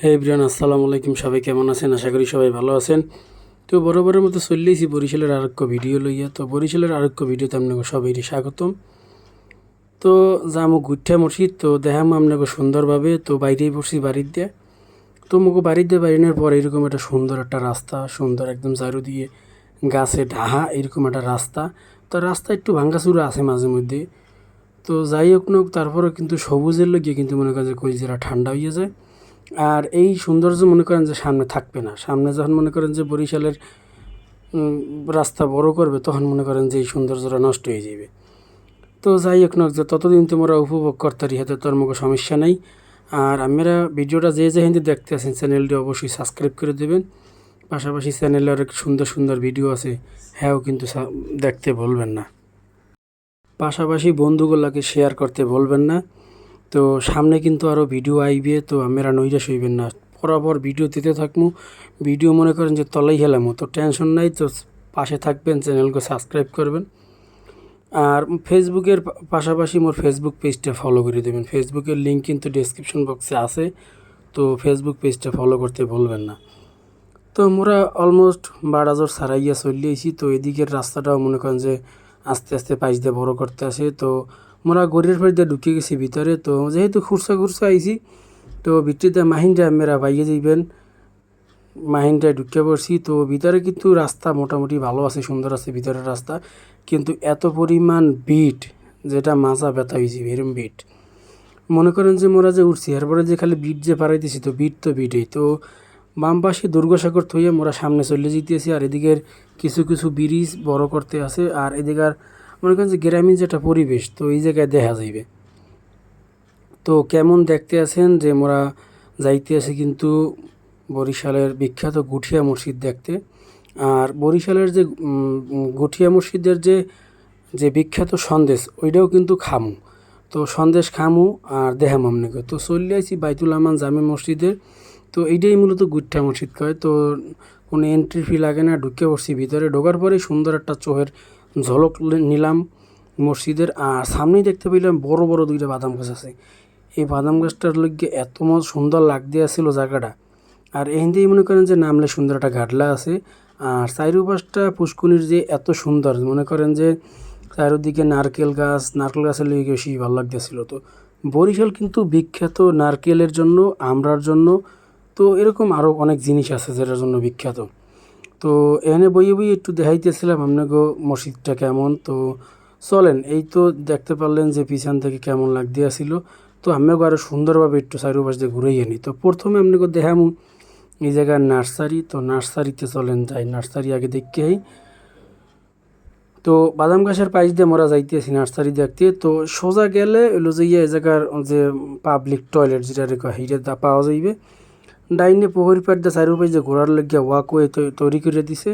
হে Brian আসসালামু আলাইকুম। সবাই কেমন আছেন? আশা করি সবাই ভালো আছেন। তো বরাবরের মতো চললেইছি বরিশালের আরোগ্য ভিডিও লইয়া। তো বরিশালের আরোগ্য ভিডিওতে আপনাকে সবাই স্বাগতম। তো যামো গুঠা মসজিদ, তো দেখামো আপনাকে সুন্দরভাবে। তো বাইরেই পড়ছি বাড়ির দিয়ে। তো মুখো বাড়ির দিয়ে বাইরের পর এরকম একটা সুন্দর একটা রাস্তা, সুন্দর একদম চারু দিয়ে গাছে ঢাহা এরকম একটা রাস্তা। তো রাস্তা একটু ভাঙ্গাচুরা আছে মাঝে মধ্যে। তো যাই হোক নোক তারপরেও কিন্তু সবুজের লগে কিন্তু মনে করেন যে কইজেরা ঠান্ডা হয়ে যায়। আর এই সৌন্দর্য মনে করেন যে সামনে থাকবে না। সামনে যখন মনে করেন যে বরিশালের রাস্তা বড় করবে, তখন মনে করেন যে এই সৌন্দর্যটা নষ্ট হয়ে যাবে। তো যাই হোক যে ততদিন তোমরা উপভোগ করতারি হাতে তোর মুখে সমস্যা নেই। আর আমরা ভিডিওটা যে যে হিন্দি দেখতে আছেন, চ্যানেলটি অবশ্যই সাবস্ক্রাইব করে দেবেন। পাশাপাশি চ্যানেলে অনেক সুন্দর সুন্দর ভিডিও আছে হ্যাঁও কিন্তু দেখতে ভুলবেন না। পাশাপাশি বন্ধুগুলোকে শেয়ার করতে বলবেন না। তো সামনে কিন্তু আরও ভিডিও আইবে, তো আমরা নৈরাশ হইবেন না। বরাবর ভিডিও দিতে থাকব ভিডিও মনে করেন যে তলাই হেলামো, তো টেনশন নাই, তো পাশে থাকবেন চ্যানেলকে সাবস্ক্রাইব করবেন। আর ফেসবুকের পাশাপাশি মোর ফেসবুক পেজটা ফলো করে দেবেন। ফেসবুকের লিঙ্ক কিন্তু ডেসক্রিপশন বক্সে আছে, তো ফেসবুক পেজটা ফলো করতে ভুলবেন না। তো মোরা অলমোস্ট বারাজর সারাইয়া চলিয়েছি তো এদিকের রাস্তাটাও মনে করেন যে আস্তে আস্তে পাইচ দিয়ে বড় করতে আসে তো মোরা গড়ির ফাড়ি দিয়ে ঢুকে গেছি ভিতরে তো যেহেতু খুরসা খুরসা আইছি তো ভিতরিতে মাহিন্দা মেরা বাইয়ে যাইবেন মাহিন্দায় ঢুকে পড়ছি তো ভিতরে কিন্তু রাস্তা মোটামুটি ভালো আছে সুন্দর আছে ভিতরের রাস্তা কিন্তু এত পরিমাণ বিট, যেটা মাজা ব্যথা হয়েছে এরম বিট। মনে করেন যে মোরা যে উঠছি এরপরে যে খালি বিট যে পাড়াই তো বিট তো বিটেই। তো বাম পাশে দুর্গসাগর থইয়ে মোরা সামনে চলে যেতেছি আর এদিকের কিছু কিছু ব্রিজ বড় করতে আছে, আর এদিকার মনে করেন যে গ্রামীণ যেটা পরিবেশ, তো এই জায়গায় দেখা যাইবে। তো কেমন দেখতে আছেন যে মোরা যাইতে আছি কিন্তু বরিশালের বিখ্যাত গুঠিয়া মসজিদ দেখতে। আর বরিশালের যে গুঠিয়া মসজিদের যে যে বিখ্যাত সন্দেশ, ওইটাও কিন্তু খামু। তো সন্দেশ খামু আর দেহাম আমনেকে তো চলে আইছি বাইতুল আমান জামে মসজিদের তো এইটাই মূলত গুঠা মসজিদ কয়। তো কোনো এন্ট্রি ফি লাগে না, ঢুকে পড়ছি, ভিতরে ঢোকার পরেই সুন্দর একটা চোহের ঝলক নিলাম মসজিদের, আর সামনেই দেখতে পেলাম বড় বড় দুইটা বাদাম গাছ আছে। এই বাদাম গাছটার লগে এত মত সুন্দর লাগতে আসছিল জায়গাটা। আর এখান মনে করেন যে নামলে সুন্দর একটা ঘাটলা আছে। আর চারিপাশটা পুষ্কুনির যে এত সুন্দর, মনে করেন যে চারিদিকে নারকেল গাছ, নারকেল গাছের লেগে বেশি ভালো লাগতেছিল তো। বরিশাল কিন্তু বিখ্যাত নারকেলের জন্য, আমরার জন্য, তো এরকম আরও অনেক জিনিস আছে যেটার জন্য বিখ্যাত। তো এখানে বইয়ে বইয়ে একটু দেখাইতেছিলাম আপনাকে মসজিদটা কেমন। তো চলেন, এই তো দেখতে পারলেন যে পিছন থেকে কেমন লাগতে আসিল তো আপনাকে আরও সুন্দরভাবে একটু চারিপাশ দিয়ে ঘুরেই আনি তো প্রথমে আপনাকে দেখামু এই জায়গার নার্সারি। তো নার্সারিতে চলেন যাই, নার্সারি আগে দেখতে হই তো বাদাম গাছের পাইচ দিয়ে মোরা যাইতেছি নার্সারি দেখতে। তো সোজা গেলে হলো যে এই জায়গার যে পাবলিক টয়লেট যেটা রেখা সেইটা পাওয়া যাইবে। ডাইনে পুকুরি পাড় দিয়ে চারিপাশ যে ঘোরার লাগিয়া ওয়াকওয়ে তৈরি করে দিছে।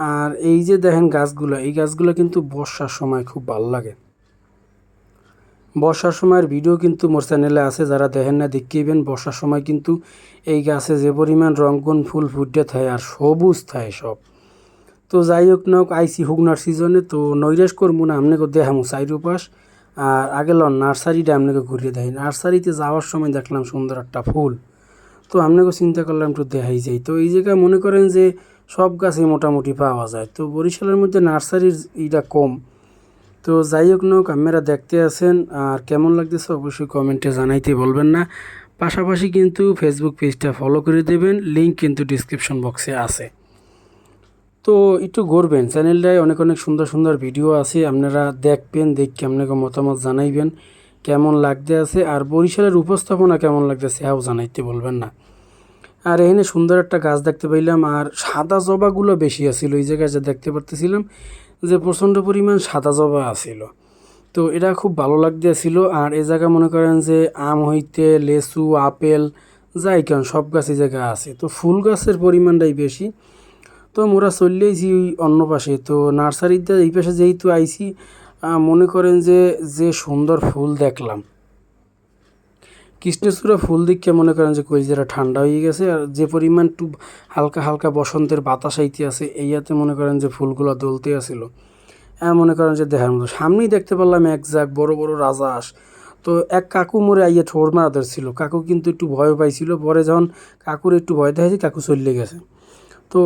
আর এই যে দেখেন গাছগুলো, এই গাছগুলো কিন্তু বর্ষার সময় খুব ভালো লাগে। বর্ষার সময়ের ভিডিও কিন্তু মোর চ্যানেলে আছে, যারা দেখেন না দেখিবেন, বর্ষার সময় কিন্তু এই গাছে যে পরিমাণ রঙ্গন ফুল ফুটে থাকে আর সবুজ থাকে সব। তো যাই হোক না হোক আইসি হুগনার সিজনে তো নৈরাশ করব না আপনাকে দেখামো চাইরোপাশ আর আগে লন নার্সারিটা আপনাকে ঘুরিয়ে দেয় নার্সারিতে যাওয়ার সময় দেখলাম সুন্দর একটা ফুল। তো আপনাকে চিন্তা করলাম একটু দেখাই যাই। তো এই জায়গায় মনে করেন যে সব গাছই মোটামুটি পাওয়া যায়। তো বরিশালের মধ্যে নার্সারির ইটা কম। তো যাই হোক নোক আপনারা দেখতে আছেন আর কেমন লাগতেছে অবশ্যই কমেন্টে জানাইতে বলবেন না। পাশাপাশি কিন্তু ফেসবুক পেজটা ফলো করে দেবেন লিঙ্ক কিন্তু ডিসক্রিপশন বক্সে আছে। তো একটু ঘুরবেন চ্যানেলটায় অনেক অনেক সুন্দর সুন্দর ভিডিও আছে, আপনারা দেখবেন, দেখে আপনাকে মতামত জানাইবেন। কেমন লাগতে আছে আর বরিশালের উপস্থাপনা কেমন লাগতেছে হ্যাঁ জানাইতে বলবেন না। আর এখানে সুন্দর একটা গাছ দেখতে পাইলাম আর সাদা জবাগুলো বেশি আছিল, এই জায়গায় যা দেখতে পারতেছিলাম যে প্রচণ্ড পরিমাণ সাদা জবা আছিল। তো এটা খুব ভালো লাগতে লাগতেছিল আর এ জায়গা মনে করেন যে আম হইতে লেচু, আপেল, যাই কেন সব গাছ এই জায়গায় আছে। তো ফুল গাছের পরিমাণটাই বেশি। তো মোরা চললেইছি ওই অন্য পাশে, তো নার্সারিতে এই পাশে যেহেতু আইছি মনে করেন যে যে সুন্দর ফুল দেখলাম। কৃষ্ণচূড়া ফুল দিকে মনে করেন যে কইজেরা ঠান্ডা হয়ে গেছে। আর যে পরিমাণ একটু হালকা হালকা বসন্তের বাতাস আইতে আছে, এইয়াতে মনে করেন যে ফুলগুলো দলতে আসিল হ্যাঁ মনে করেন যে দেখার মতো। সামনেই দেখতে পারলাম এক জাক বড় বড় রাজাস তো এক কাকু মরে আইয়া ঠোর মারা ধরছিল কাকু কিন্তু একটু ভয় পাইছিল। পরে যখন কাকুর একটু ভয় দেখাইছে, কাকু চলে গেছে। তো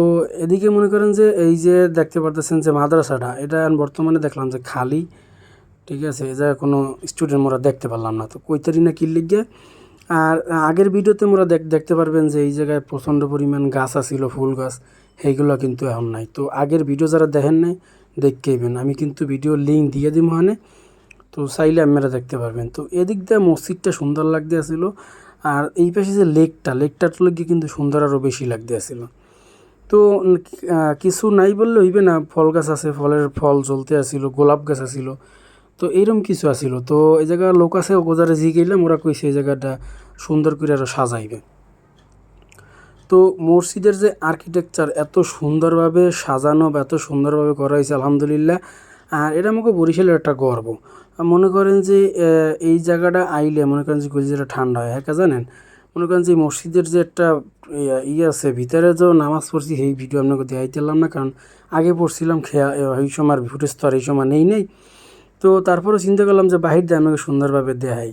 এদিকে মনে করেন যে এই যে দেখতে পারতেছেন যে মাদ্রাসাটা, এটা বর্তমানে দেখলাম যে খালি, ঠিক আছে? জায়গায় কোনো স্টুডেন্ট মোরা দেখতে পারলাম না। তো কৈতারি না কি লিগে? আর আগের ভিডিওতে মোরা দেখ, দেখতে পারবেন যে এই জায়গায় প্রচণ্ড পরিমাণ গাছ আছিল, ফুল গাছ, সেইগুলো কিন্তু এখন নাই। তো আগের ভিডিও যারা দেখেন নাই দেখকেইবেন আমি কিন্তু ভিডিও লিঙ্ক দিয়ে দিব মানে তো চাইলে আপনারা দেখতে পারবেন। তো এদিক দিয়ে মসজিদটা সুন্দর লাগতে আসছিল আর এই পাশে যে লেকটা লেকটার লগে কিন্তু সুন্দর আরও বেশি লাগতে আসছিল তো কিছু নাই বললে হইবে না। ফল গাছ আছে, ফলের ফল জ্বলতে আসিল গোলাপ গাছ আসিল তো এইরকম কিছু আসিল তো এই জায়গা লোক আছে, ওগোজারে জি গেলাম ওরা কইছে এই জায়গাটা সুন্দর করে আরও সাজাইবে। তো মসজিদের যে আর্কিটেকচার এত সুন্দরভাবে সাজানো বা এত সুন্দরভাবে করা হয়েছে, আলহামদুলিল্লাহ। আর এটা আমাকে বরিশালের একটা গর্ব। মনে করেন যে এই জায়গাটা আইলে, মনে করেন যে কলিজাটা ঠান্ডা হয় হ্যাঁ জানেন? মনে করেন যে মসজিদের যে একটা, ইয়া- আছে, ভিতরে যে নামাজ পড়ছি, সেই ভিডিও আপনাকে দেখাইতেলাম না, কারণ আগে পড়ছিলাম খেয়া এই সময় ফুটেজ তো আর এই সময় নেই নেই। তো তারপরে চিন্তা করলাম যে বাহির দিয়ে আমাকে সুন্দরভাবে দেখাই।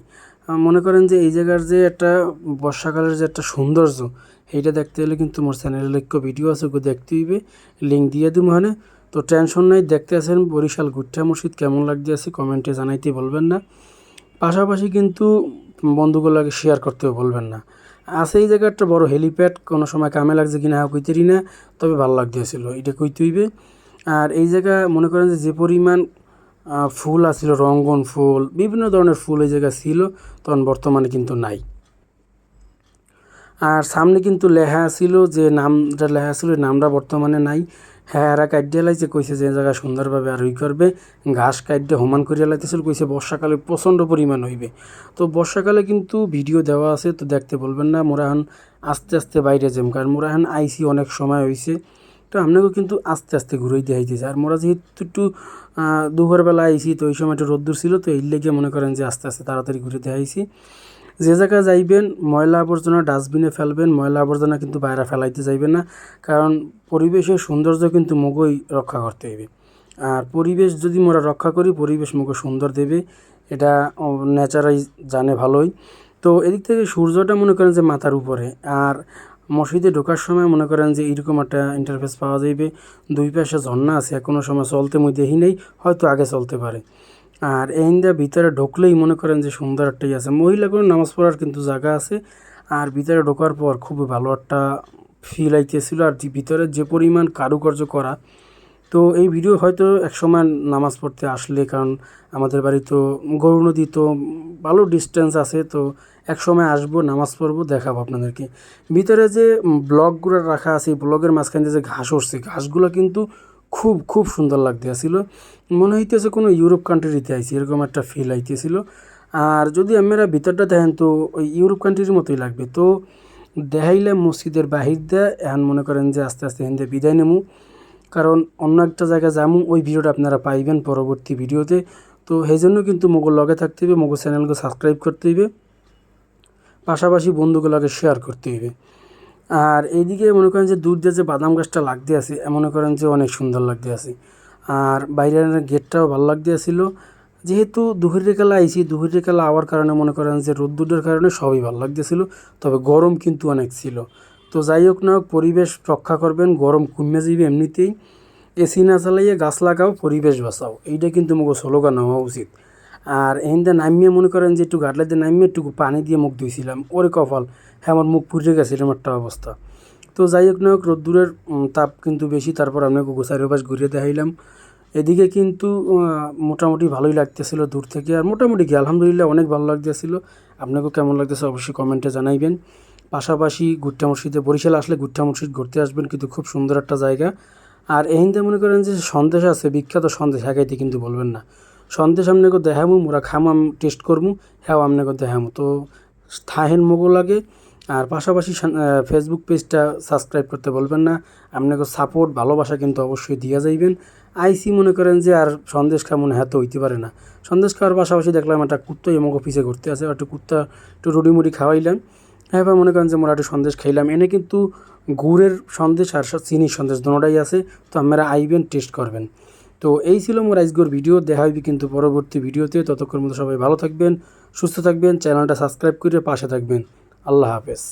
মনে করেন যে এই জায়গার যে একটা বর্ষাকালের যে একটা সৌন্দর্য এইটা দেখতে হলে কিন্তু মোর চ্যানেলে লক্ষ্য ভিডিও আছে ওগুলো দেখতে হইবে। লিঙ্ক দিয়ে দিব মানে তো টেনশন নাই, দেখতে আছেন বরিশাল গুট্টা মসজিদ, কেমন লাগতে আছে কমেন্টে জানাইতে বলবেন না। পাশাপাশি কিন্তু বন্ধুগুলোকে শেয়ার করতেও বলবেন না। আছে এই জায়গায় একটা বড় হেলিপ্যাড কোনো সময় কামে লাগছে কিনা হ্যাঁ কইতেরি না, তবে ভালো লাগতেছিল, এটা কইতে হইবে আর এই জায়গা মনে করেন যে যে পরিমাণ ফুল আছিল, রঙ্গন ফুল, বিভিন্ন ধরনের ফুল এই জায়গায় ছিল, তখন বর্তমানে কিন্তু নাই। আর সামনে কিন্তু লেখা ছিল যে, নামটা লেখা ছিল, নামটা বর্তমানে নাই। হ্যাঁ এরা কাটিয়ে লাইছে, কইছে যে জায়গা সুন্দরভাবে আর ই করবে। ঘাস কাটিয়ে হোমান করিয়া লাইতেছিল, কইছে বর্ষাকালে প্রচণ্ড পরিমাণ হইবে। তো বর্ষাকালে কিন্তু ভিডিও দেওয়া আছে, তো দেখতে বলবেন না মোরা এখন আস্তে আস্তে বাইরে যাম কারণ মোরা এখন আইসি অনেক সময় হয়েছে তো আপনাকেও কিন্তু আস্তে আস্তে ঘুরেই দেখাইতেছে আর মোরা যেহেতু একটু দুপুরবেলা আইসি, তো ওই সময় একটু রোদ্দুর ছিল, তো এই লেগে মনে করেন যে আস্তে আস্তে তাড়াতাড়ি ঘুরে দেখাইছি যে জায়গায় যাইবেন, ময়লা আবর্জনা ডাস্টবিনে ফেলবেন, ময়লা আবর্জনা কিন্তু বাইরে ফেলাইতে যাইবেন না, কারণ পরিবেশের সৌন্দর্য কিন্তু মগই রক্ষা করতে হইবে। আর পরিবেশ যদি মোরা রক্ষা করি, পরিবেশ মুখে সুন্দর দেবে, এটা নেচারাই জানে ভালোই। তো এদিক থেকে সূর্যটা মনে করেন যে মাথার উপরে, আর মসজিদে ঢোকার সময় মনে করেন যে এরকম একটা ইন্টারফেস পাওয়া যাইবে। দুই পাশে ঝর্ণা আছে কোনো সময় চলতে মই দেখি নেই, হয়তো আগে চলতে পারে। আর এইন্দা ভিতরে ঢুকলেই মনে করেন যে সুন্দর একটাই আছে। মহিলা করে নামাজ পড়ার কিন্তু জায়গা আছে, আর ভিতরে ঢোকার পর খুবই ভালো একটা ফিল আইতেছিল। আর ভিতরে যে পরিমাণ কারুকার্য করা, তো এই ভিডিও হয়তো একসময় নামাজ পড়তে আসলে, কারণ আমাদের বাড়ি তো গরু নদী তো ভালো ডিস্টেন্স আছে, তো এক সময় আসব, নামাজ পড়ব, দেখাবো আপনাদেরকে। ভিতরে যে ব্লকগুলো রাখা আছে, এই ব্লকের মাঝখানে যে ঘাস উঠছে, ঘাসগুলো কিন্তু খুব খুব সুন্দর লাগতে আসছিল মনে হইতেছে কোনো ইউরোপ কান্ট্রিতে আইছি, এরকম একটা ফিল আইতেছিল। আর যদি আমরা ভিতরটা দেখেন, তো ওই ইউরোপ কান্ট্রির মতোই লাগবে। তো দেখাইলে মসজিদের বাহির দেয় এখন মনে করেন যে আস্তে আস্তে হিন্দে বিদায় নেমু। কারণ অন্য একটা জায়গায় যামু, ওই ভিডিওটা আপনারা পাইবেন পরবর্তী ভিডিওতে। তো সেই জন্য কিন্তু মোগল লগে থাকতে হবে মোগল চ্যানেলকে সাবস্ক্রাইব করতে হইবে। পাশাপাশি বন্ধুগুলোকে শেয়ার করতে হইবে। আর এইদিকে মনে করেন যে দূর দিয়ে যে বাদাম গাছটা লাগতে আছে মনে করেন যে অনেক সুন্দর লাগতে আছে। আর বাইরের গেটটাও ভালো লাগতে আসিল যেহেতু দুপুরের কালা আইছি, দুপুরের কালা আওয়ার কারণে মনে করেন যে রোদ্দুরের কারণে সবই ভালো লাগতেছিল তবে গরম কিন্তু অনেক ছিল। তো যাই হোক না হোক, পরিবেশ রক্ষা করবেন, গরম কমে যাবে এমনিতেই। এসি না চালাইয়ে গাছ লাগাও, পরিবেশ বাঁচাও। এইটা কিন্তু মুখ স্লোগান হওয়া উচিত। আর এখানটা নামিয়ে মনে করেন যে একটু গাটলাতে নামিয়ে একটু পানি দিয়ে মুখ ধুইছিলাম। ওরে কপাল হ্যাঁ আমার মুখ পুড়ে গেছে, এরকম একটা অবস্থা। তো যাই হোক না হোক, রোদ্দুরের তাপ কিন্তু বেশি, তারপর আপনাকে গোসাইয়ের পাশ ঘুরিয়ে দেখাইলাম। এদিকে কিন্তু মোটামুটি ভালোই লাগতেছিল দূর থেকে, আর মোটামুটি কি আলহামদুলিল্লাহ অনেক ভালো লাগতেছিল। আপনাকেও কেমন লাগতেছে অবশ্যই কমেন্টে জানাইবেন। পাশাপাশি গুট্টা মসজিদে, বরিশাল আসলে গুট্টা মসজিদ ঘুরতে আসবেন কিন্তু খুব সুন্দর একটা জায়গা। আর এহিন্দে মনে করেন যে সন্দেশ আছে, বিখ্যাত সন্দেশ হ্যাঁকাইতে কিন্তু বলবেন না। সন্দেশ আপনাকে দেখামু, মোরা খামু, আমি টেস্ট করমু হ্যাঁ আপনাকে দেখামু। তো থাহেন মোগো লাগে আর পাশাপাশি ফেসবুক পেজটা সাবস্ক্রাইব করতে বলবেন না। আপনাকে সাপোর্ট ভালোবাসা কিন্তু অবশ্যই দিয়া যাইবেন। আইসি মনে করেন যে আর সন্দেশ খাওয়া মনে তো হইতে পারে না। সন্দেশ খাওয়ার পাশাপাশি দেখলাম একটা কুত্তো এমক অফিসে ঘুরতে আছে একটু কুত্তা, একটু রুডি মুড়ি খাওয়াইলাম। হ্যাঁ মনে করেন যে মোরা একটু সন্দেশ খাইলাম। এনে কিন্তু গুড়ের সন্দেশ আর চিনির সন্দেশ দুটোটাই আছে। তো আপনারা আইবেন টেস্ট করবেন। তো এই ছিল মোর আজকের ভিডিও। দেখা হইবে কিন্তু পরবর্তী ভিডিওতে। ততক্ষণ মতো সবাই ভালো থাকবেন, সুস্থ থাকবেন, চ্যানেলটা সাবস্ক্রাইব করে পাশে থাকবেন। আল্লাহ হাফেজ।